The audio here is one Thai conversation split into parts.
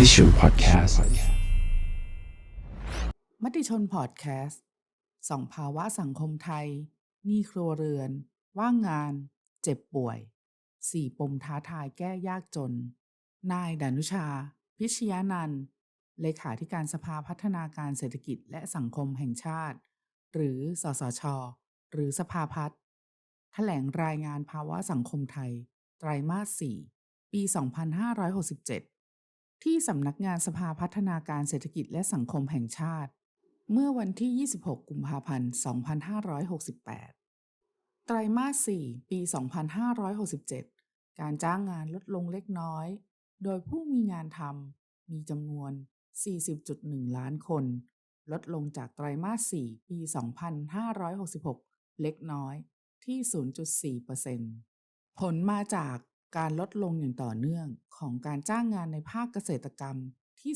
มติชนพอดแคสต์มติชนพอดแคสต์ส่องภาวะสังคมไทยหนี้ครัวเรือน ว่างงาน เจ็บป่วยสี่ปมท้าทายแก้ยากจน นายดานุชา พิชยานันท์เลขาธิการสภาพัฒนาการเศรษฐกิจและสังคมแห่งชาติ หรือสสช หรือสภาพัฒน์แถลงรายงานภาวะสังคมไทย ไตรมาส 4 ปี 2567 ที่สำนักงานสภาพัฒนาการเศรษฐกิจและสังคมแห่งชาติ เมื่อวันที่ 26 กุมภาพันธ์ 2568 ไตรมาส 4 ปี 2567 การจ้างงานลดลงเล็กน้อย โดยผู้มีงานทำมีจำนวน 40.1 ล้านคน ลดลงจากไตรมาส 4 ปี 2566 เล็กน้อยที่ 0.4%ผลมาจาก การลดลงอย่างต่อเนื่องของการจ้างงานในภาคเกษตรกรรมที่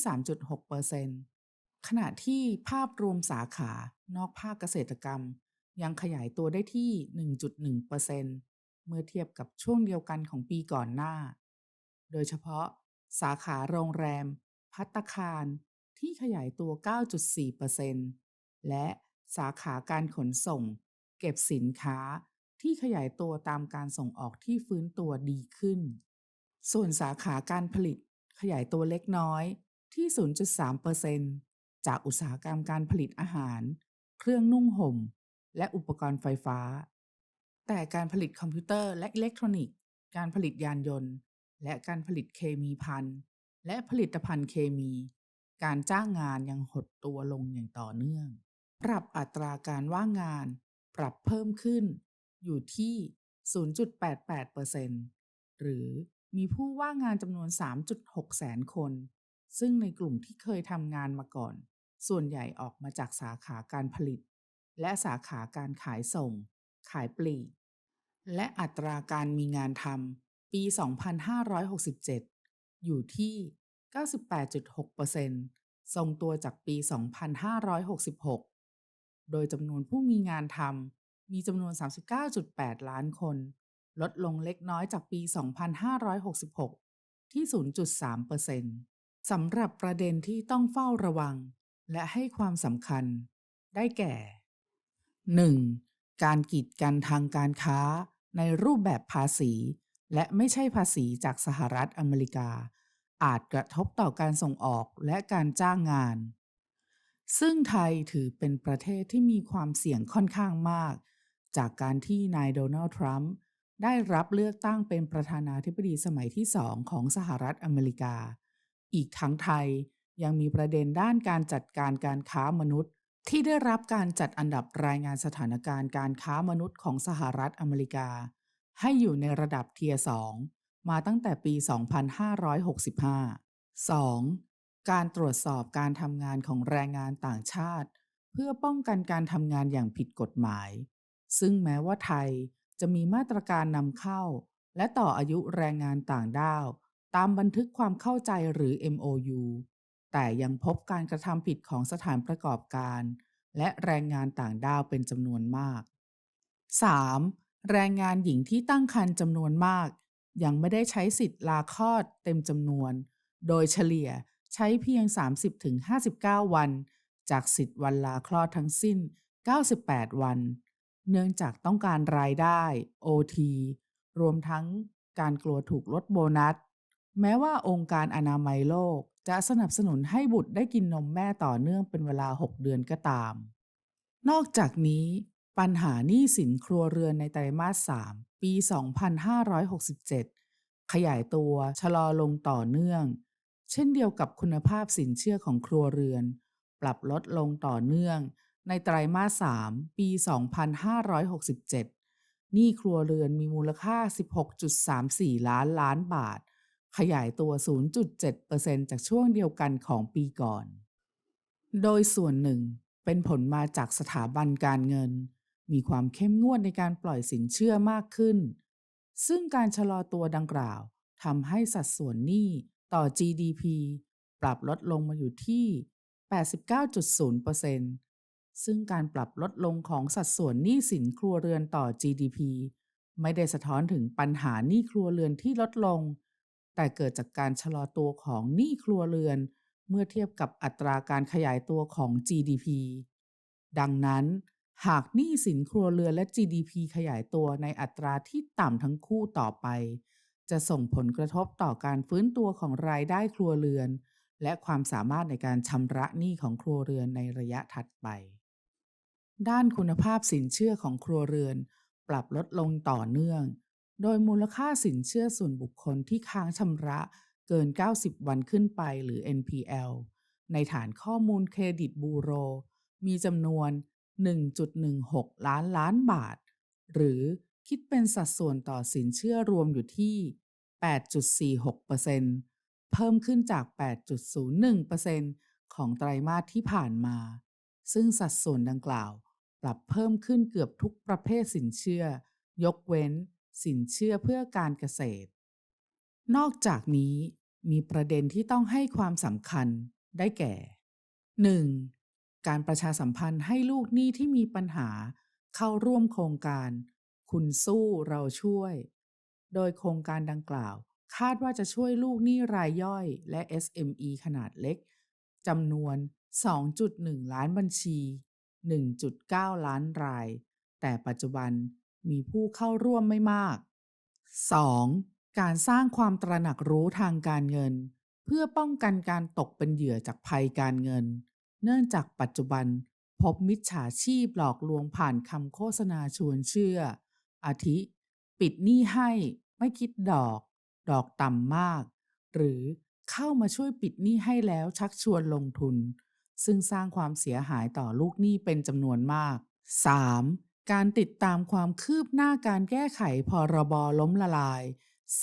3.6%ขณะที่ภาพรวมสาขานอกภาคเกษตรกรรม ยังขยายตัวได้ที่ 1.1%เมื่อเทียบกับช่วงเดียวกันของปีก่อนหน้า โดยเฉพาะสาขาโรงแรม พัตตาคารที่ขยายตัว 9.4%และสาขาการขนส่ง เก็บสินค้า ที่ขยายตัวตามการส่งออกที่ฟื้นตัวดีขึ้น ส่วนสาขาการผลิตขยายตัวเล็กน้อยที่ 0.3%จากอุตสาหกรรมการผลิตอาหาร เครื่องนุ่งห่ม และอุปกรณ์ไฟฟ้า แต่การผลิตคอมพิวเตอร์และอิเล็กทรอนิกส์ การผลิตยานยนต์ และการผลิตเคมีภัณฑ์และผลิตภัณฑ์เคมี การจ้างงานยังหดตัวลงอย่างต่อเนื่อง ปรับอัตราการว่างงาน ปรับเพิ่มขึ้น อยู่ที่ 0.88%หรือมีผู้ว่างงานจำนวน 3.6 แสนคน ซึ่งในกลุ่มที่เคยทำงานมาก่อน ส่วนใหญ่ออกมาจากสาขาการผลิต และสาขาการขายส่ง ขายปลีก และอัตราการมีงานทำปี 2567 อยู่ที่ 98.6%ทรงตัวจากปี 2566 โดยจำนวนผู้มีงานทำ มีจำนวน 39.8 ล้านคน ลดลงเล็กน้อยจากปี 2566 ที่ 0.3%สำหรับประเด็นที่ต้องเฝ้าระวัง และให้ความสำคัญ ได้แก่ 1. การกีดกันทางการค้าในรูปแบบภาษี และไม่ใช่ภาษีจากสหรัฐอเมริกา อาจกระทบต่อการส่งออกและการจ้างงานซึ่งไทยถือเป็นประเทศที่มีความเสี่ยงค่อนข้างมาก จากการที่นายโดนัลด์ทรัมป์ได้รับเลือกตั้งเป็นประธานาธิบดีสมัยที่สองของสหรัฐอเมริกา อีกทั้งไทยยังมีประเด็นด้านการจัดการการค้ามนุษย์ ที่ได้รับการจัดอันดับรายงานสถานการณ์การค้ามนุษย์ของสหรัฐอเมริกา ให้อยู่ในระดับเทียสองมาตั้งแต่ปี 2565 2. การตรวจสอบการทำงานของแรงงานต่างชาติ เพื่อป้องกันการทำงานอย่างผิดกฎหมาย ซึ่งแม้ว่าไทยจะมีมาตรการนำเข้า และต่ออายุแรงงานต่างด้าว ตามบันทึกความเข้าใจหรือ MOU แต่ยังพบการกระทำผิดของสถานประกอบการ และแรงงานต่างด้าวเป็นจำนวนมาก 3. แรงงานหญิงที่ตั้งครรภ์จำนวนมาก ยังไม่ได้ใช้สิทธิ์ลาคลอดเต็มจำนวน โดยเฉลี่ยใช้เพียง 30-59 วัน จากสิทธิ์วันลาคลอดทั้งสิ้น 98 วัน เนื่องจากต้องการรายได้ OT รวมทั้งการกลัวถูกลดโบนัส แม้ว่าองค์การอนามัยโลกจะสนับสนุนให้บุตรได้กินนมแม่ต่อเนื่องเป็นเวลา 6 เดือนก็ตาม นอกจากนี้ปัญหาหนี้สินครัวเรือนในไตรมาส 3 ปี 2567 ขยายตัวชะลอลงต่อเนื่อง เช่นเดียวกับคุณภาพสินเชื่อของครัวเรือน ปรับลดลงต่อเนื่อง ในไตรมาส 3 ปี 2567 หนี้ครัวเรือนมีมูลค่า 16.34 ล้านล้านบาท ขยายตัว 0.7%จากช่วงเดียวกันของปีก่อน โดยส่วนหนึ่งเป็นผลมาจากสถาบันการเงิน มีความเข้มงวดในการปล่อยสินเชื่อมากขึ้น ซึ่งการชะลอตัวดังกล่าวทำให้สัดส่วนหนี้ต่อ GDP ปรับลดลงมาอยู่ที่ 89.0% ซึ่งการปรับลดลงของสัดส่วนหนี้สินครัวเรือนต่อ GDP ไม่ได้สะท้อนถึงปัญหาหนี้ครัวเรือนที่ลดลง แต่เกิดจากการชะลอตัวของหนี้ครัวเรือน เมื่อเทียบกับอัตราการขยายตัวของ GDP ดังนั้น หากหนี้สินครัวเรือนและ GDP ขยายตัวในอัตราที่ต่ำทั้งคู่ต่อไป จะส่งผลกระทบต่อการฟื้นตัวของรายได้ครัวเรือน และความสามารถในการชำระหนี้ของครัวเรือนในระยะถัดไป ด้านคุณภาพสินเชื่อของครัวเรือน ปรับลดลงต่อเนื่อง โดยมูลค่าสินเชื่อส่วนบุคคลที่ค้างชำระเกิน 90 วันขึ้นไปหรือ NPL ในฐานข้อมูลเครดิตบูโร มีจำนวน 1.16 ล้านล้านบาท หรือคิดเป็นสัดส่วนต่อสินเชื่อรวมอยู่ที่ 8.46%เพิ่มขึ้นจาก 8.01%ของไตรมาสที่ผ่านมา ซึ่งสัดส่วนดังกล่าว ปรับเพิ่มขึ้นเกือบทุกประเภทสินเชื่อ ยกเว้น สินเชื่อเพื่อการเกษตร นอกจากนี้มีประเด็นที่ต้องให้ความสำคัญได้แก่ 1. การประชาสัมพันธ์ให้ลูกหนี้ที่มีปัญหาเข้าร่วมโครงการ คุณสู้เราช่วย โดยโครงการดังกล่าว คาดว่าจะช่วยลูกหนี้รายย่อย และ SME ขนาดเล็กจำนวน 2.1 ล้านบัญชี 1.9 ล้านราย แต่ปัจจุบันมีผู้เข้าร่วมไม่มาก 2. การสร้างความตระหนักรู้ทางการเงิน เพื่อป้องกันการตกเป็นเหยื่อจากภัยการเงิน เนื่องจากปัจจุบันพบมิจฉาชีพหลอกลวงผ่านคำโฆษณาชวนเชื่อ อาทิ ปิดหนี้ให้ไม่คิดดอก ดอกต่ำมาก หรือเข้ามาช่วยปิดหนี้ให้แล้วชักชวนลงทุน ซึ่งสร้างความเสียหายต่อลูกหนี้เป็นจำนวนมาก 3. การติดตามความคืบหน้าการแก้ไขพรบล้มละลาย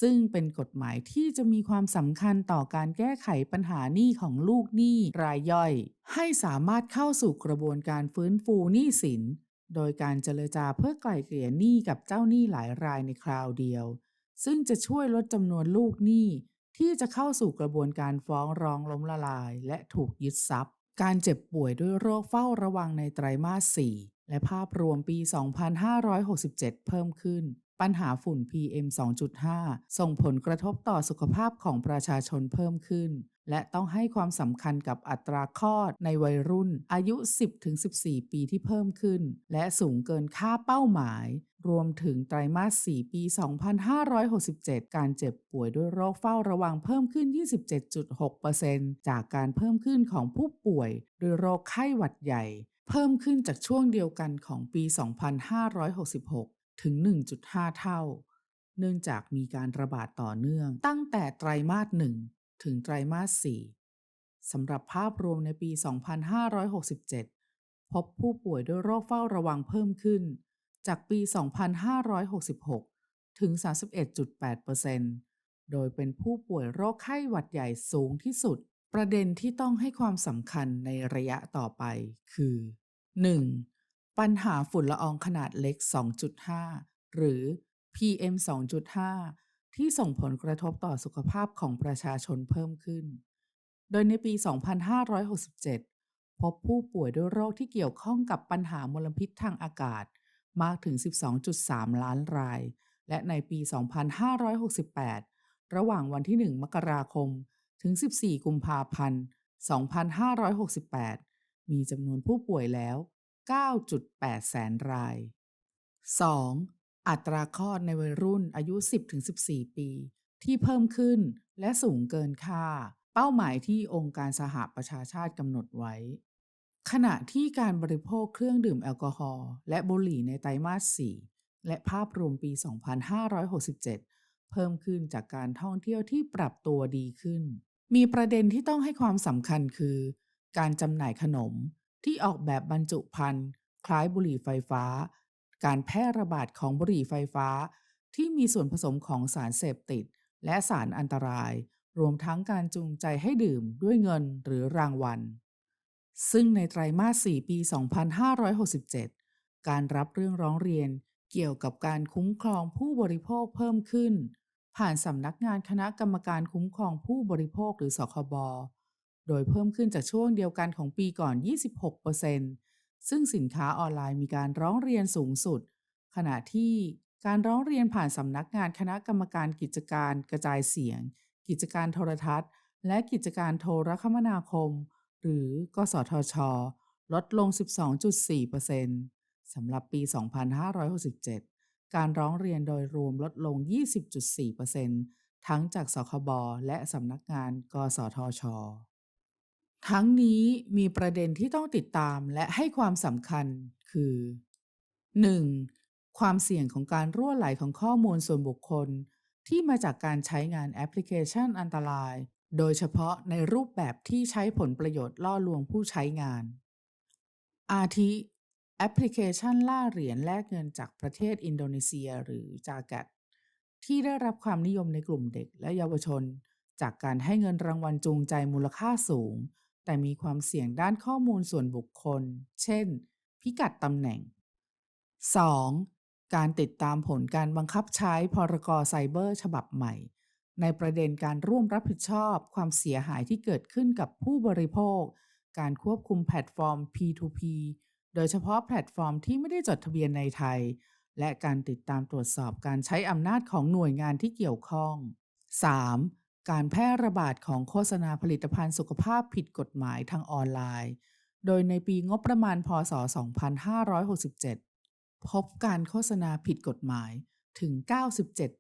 ซึ่งเป็นกฎหมายที่จะมีความสำคัญต่อการแก้ไขปัญหาหนี้ของลูกหนี้รายย่อย ให้สามารถเข้าสู่กระบวนการฟื้นฟูหนี้สิน โดยการเจรจาเพื่อไกล่เกลี่ยหนี้กับเจ้าหนี้หลายรายในคราวเดียว ซึ่งจะช่วยลดจำนวนลูกหนี้ที่จะเข้าสู่กระบวนการฟ้องร้องล้มละลาย และถูกยึดทรัพย์ การเจ็บป่วยด้วยโรคเฝ้าระวังในไตรมาส 4 และภาพรวมปี 2567 เพิ่มขึ้น ปัญหาฝุ่น PM 2.5 ส่งผลกระทบต่อสุขภาพของประชาชนเพิ่มขึ้น และต้องให้ความสำคัญกับอัตราคลอดในวัยรุ่น อายุ 10-14 ปีที่เพิ่มขึ้น และสูงเกินค่าเป้าหมาย รวมถึงไตรมาส 4 ปี 2567 การเจ็บป่วยด้วยโรคเฝ้าระวังเพิ่มขึ้น 27.6%จากการเพิ่มขึ้นของผู้ป่วยด้วยโรคไข้หวัดใหญ่ เพิ่มขึ้นจากช่วงเดียวกันของปี 2566 ถึง 1.5 เท่า เนื่องจากมีการระบาดต่อเนื่องตั้งแต่ไตรมาส1 ถึงไตรมาส 4 สำหรับภาพรวมในปี 2567 พบผู้ป่วยด้วยโรคเฝ้าระวังเพิ่มขึ้น จากปี 2566 ถึง 31.8%โดยเป็นผู้ป่วยโรคไข้หวัดใหญ่สูงที่สุด ประเด็นที่ต้องให้ความสำคัญในระยะต่อไป คือ 1. ปัญหาฝุ่นละอองขนาดเล็ก 2.5 หรือ PM 2.5 ที่ส่งผลกระทบต่อสุขภาพของประชาชนเพิ่มขึ้น โดยในปี 2567 พบผู้ป่วยด้วยโรคที่เกี่ยวข้องกับปัญหามลพิษทางอากาศมากถึง 12.3 ล้านราย และในปี 2568 ระหว่างวันที่ 1 มกราคม ถึง 14 กุมภาพันธ์ 2568 มีจำนวนผู้ป่วยแล้ว 9.8 แสนราย 2. อัตราคลอดในวัยรุ่นอายุ 10-14 ปี ที่เพิ่มขึ้นและสูงเกินค่า เป้าหมายที่องค์การสหประชาชาติกำหนดไว้ ขณะที่การบริโภคเครื่องดื่มแอลกอฮอล์และบุหรี่ในไตรมาส 4 และภาพรวมปี 2567 เพิ่มขึ้นจากการท่องเที่ยวที่ปรับตัวดีขึ้น มีประเด็นที่ต้องให้ความสำคัญคือ การจำหน่ายขนมที่ออกแบบบรรจุภัณฑ์คล้ายบุหรี่ไฟฟ้า การแพร่ระบาดของบุหรี่ไฟฟ้า ที่มีส่วนผสมของสารเสพติด และสารอันตราย รวมทั้งการจูงใจให้ดื่มด้วยเงินหรือรางวัล ซึ่งในไตรมาส 4 ปี 2567 การรับเรื่องร้องเรียนเกี่ยวกับการคุ้มครองผู้บริโภคเพิ่มขึ้น ผ่านสำนักงานคณะกรรมการคุ้มครองผู้บริโภคหรือสคบโดยเพิ่มขึ้นจากช่วงเดียวกันของปีก่อน 26% ซึ่งสินค้าออนไลน์มีการร้องเรียนสูงสุด ขณะที่การร้องเรียนผ่านสำนักงานคณะกรรมการกิจการกระจายเสียง กิจการโทรทัศน์ และกิจการโทรคมนาคม หรือกสทช ลดลง 12.4%สำหรับปี 2567 การร้องเรียนโดยรวมลดลง 20.4%ทั้งจากสคบและสำนักงาน กสทช ทั้งนี้มีประเด็นที่ต้องติดตามและให้ความสำคัญคือ 1. ความเสี่ยงของการรั่วไหลของข้อมูลส่วนบุคคล ที่มาจากการใช้งานแอปพลิเคชันอันตราย โดยเฉพาะในรูปแบบที่ใช้ผลประโยชน์ล่อลวงผู้ใช้งาน อาทิ แอปพลิเคชันล่าเหรียญแลกเงินจากประเทศอินโดนีเซียหรือจากัดที่ได้รับความนิยมในกลุ่มเด็กและเยาวชน จากการให้เงินรางวัลจูงใจมูลค่าสูง แต่มีความเสี่ยงด้านข้อมูลส่วนบุคคล เช่น พิกัดตำแหน่ง 2. การติดตามผลการบังคับใช้พรกไซเบอร์ฉบับใหม่ ในประเด็นการร่วมรับผิดชอบ ความเสียหายที่เกิดขึ้นกับผู้บริโภค การควบคุมแพลตฟอร์ม P2P โดยเฉพาะแพลตฟอร์มที่ไม่ได้จดทะเบียนในไทย และการติดตามตรวจสอบการใช้อำนาจของหน่วยงานที่เกี่ยวข้อง 3. การแพร่ระบาดของโฆษณาผลิตภัณฑ์สุขภาพผิดกฎหมายทางออนไลน์ โดยในปีงบประมาณพศ 2567 พบการโฆษณาผิดกฎหมายถึง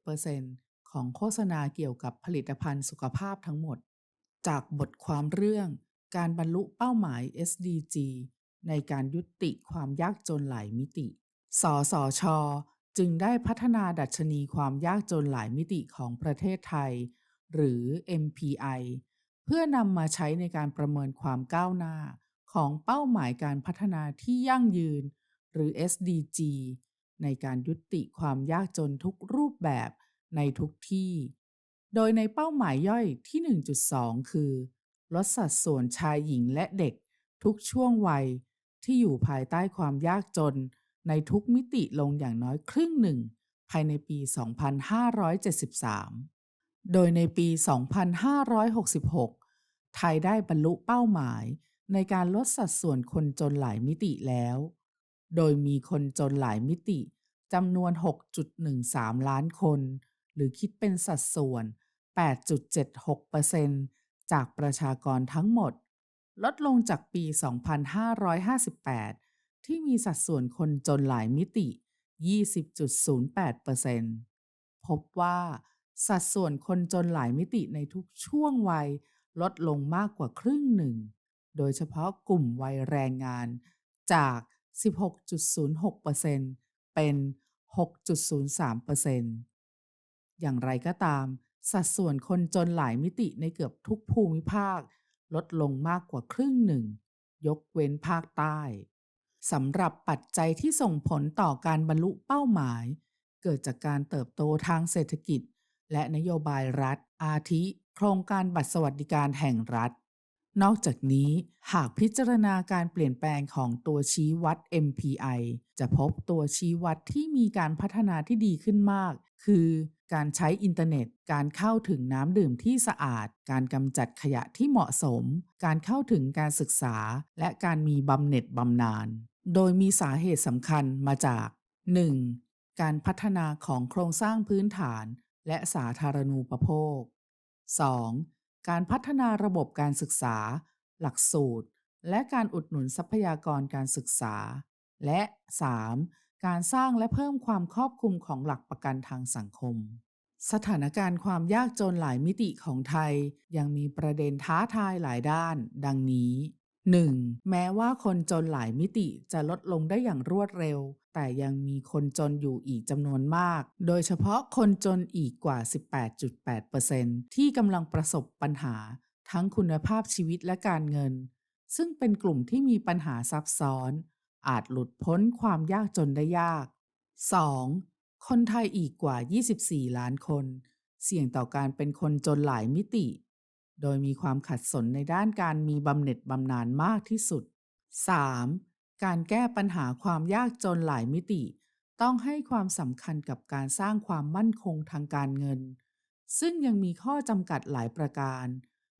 97%ของโฆษณาเกี่ยวกับผลิตภัณฑ์สุขภาพทั้งหมด จากบทความเรื่อง การบรรลุเป้าหมาย SDG ในการยุติความยากจนหลายมิติ สสช จึงได้พัฒนาดัชนีความยากจนหลายมิติของประเทศไทย หรือ MPI เพื่อนำมาใช้ในการประเมินความก้าวหน้า ของเป้าหมายการพัฒนาที่ยั่งยืน หรือ SDG ในการยุติความยากจนทุกรูปแบบในทุกที่ โดยในเป้าหมายย่อยที่ 1.2 คือ ลดสัดส่วนชายหญิงและเด็ก ทุกช่วงวัย ที่อยู่ภายใต้ความยากจน ในทุกมิติลงอย่างน้อยครึ่งหนึ่ง ภายในปี 2573 โดยในปี 2566 ไทยได้บรรลุเป้าหมายในการลดสัดส่วนคนจนหลายมิติแล้ว โดยมีคนจนหลายมิติจำนวน 6.13 ล้านคน หรือคิดเป็นสัดส่วน 8.76%จากประชากรทั้งหมด ลดลงจากปี 2558 ที่มีสัดส่วนคนจนหลายมิติ 20.08%พบว่า สัดส่วนคนจนหลายมิติในทุกช่วงวัยลดลงมากกว่าครึ่งหนึ่ง โดยเฉพาะกลุ่มวัยแรงงานจาก 16.06%เป็น 6.03%อย่างไรก็ตาม สัดส่วนคนจนหลายมิติในเกือบทุกภูมิภาค ลดลงมากกว่าครึ่งหนึ่ง ยกเว้นภาคใต้สำหรับปัจจัยที่ส่งผลต่อการบรรลุเป้าหมาย เกิดจากการเติบโตทางเศรษฐกิจ และนโยบายรัฐ อาทิ โครงการบัตรสวัสดิการแห่งรัฐ นอกจากนี้หากพิจารณาการเปลี่ยนแปลงของตัวชี้วัด MPI จะพบตัวชี้วัดที่มีการพัฒนาที่ดีขึ้นมาก คือการใช้อินเทอร์เน็ต การเข้าถึงน้ำดื่มที่สะอาด การกำจัดขยะที่เหมาะสม การเข้าถึงการศึกษา และการมีบำเหน็จบำนาญ โดยมีสาเหตุสำคัญมาจาก 1. การพัฒนาของโครงสร้างพื้นฐาน และสาธารณูปโภค 2. การพัฒนาระบบการศึกษา หลักสูตร และการอุดหนุนทรัพยากรการศึกษา และ 3. การสร้างและเพิ่มความครอบคลุมของหลักประกันทางสังคม สถานการณ์ความยากจนหลายมิติของไทย ยังมีประเด็นท้าทายหลายด้าน ดังนี้ 1. แม้ว่าคนจนหลายมิติจะลดลงได้อย่างรวดเร็ว แต่ยังมีคนจนอยู่อีกจำนวนมาก โดยเฉพาะคนจนอีกกว่า 18.8%ที่กำลังประสบปัญหา ทั้งคุณภาพชีวิตและการเงิน ซึ่งเป็นกลุ่มที่มีปัญหาซับซ้อน อาจหลุดพ้นความยากจนได้ยาก 2. คนไทยอีกกว่า 24 ล้านคน เสี่ยงต่อการเป็นคนจนหลายมิติ โดยมีความขัดสนในด้านการมีบำเหน็จบำนาญมากที่สุด 3. การแก้ปัญหาความยากจนหลายมิติ ต้องให้ความสำคัญกับการสร้างความมั่นคงทางการเงิน ซึ่งยังมีข้อจำกัดหลายประการ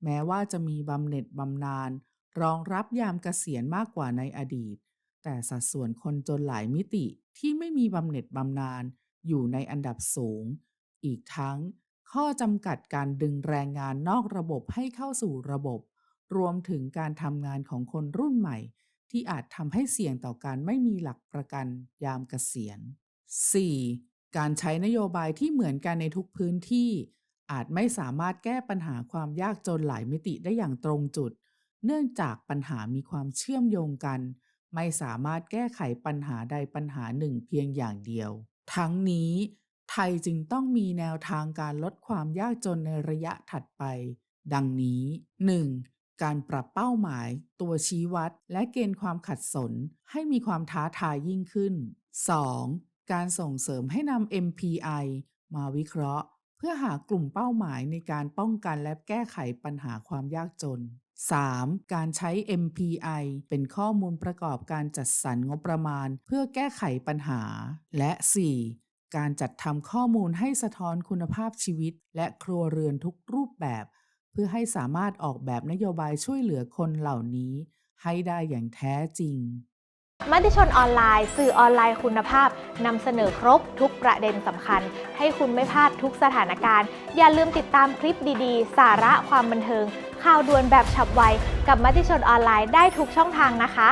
แม้ว่าจะมีบำเหน็จบำนาญรองรับยามเกษียณมากกว่าในอดีต แต่สัดส่วนคนจนหลายมิติที่ไม่มีบำเหน็จบำนาญอยู่ในอันดับสูง อีกทั้ง ข้อจำกัดการดึงแรงงานนอกระบบให้เข้าสู่ระบบ รวมถึงการทำงานของคนรุ่นใหม่ ที่อาจทำให้เสี่ยงต่อการไม่มีหลักประกันยามเกษียณ 4. การใช้นโยบายที่เหมือนกันในทุกพื้นที่ อาจไม่สามารถแก้ปัญหาความยากจนหลายมิติได้อย่างตรงจุด เนื่องจากปัญหามีความเชื่อมโยงกัน ไม่สามารถแก้ไขปัญหาใดปัญหาหนึ่งเพียงอย่างเดียว ทั้งนี้ ไทยจึงต้องมีแนวทางการลดความยากจนในระยะถัดไป ดังนี้ 1. การปรับเป้าหมาย ตัวชี้วัด และเกณฑ์ความขัดสน ให้มีความท้าทายยิ่งขึ้น 2. การส่งเสริมให้นำ MPI มาวิเคราะห์ เพื่อหากลุ่มเป้าหมายในการป้องกันและแก้ไขปัญหาความยากจน 3. การใช้ MPI เป็นข้อมูลประกอบการจัดสรรงบประมาณ เพื่อแก้ไขปัญหา และ 4. การจัดทำข้อมูลให้สะท้อนคุณภาพชีวิต และครัวเรือนทุกรูปแบบ เพื่อให้สามารถออกแบบนโยบายช่วยเหลือคนเหล่านี้ ให้ได้อย่างแท้จริง มติชนออนไลน์ สื่อออนไลน์คุณภาพนำเสนอครบทุกประเด็นสำคัญ ให้คุณไม่พลาดทุกสถานการณ์ อย่าลืมติดตามคลิปดีๆ สาระความบันเทิง ข่าวด่วนแบบฉับไว กับมติชนออนไลน์ได้ทุกช่องทางนะคะ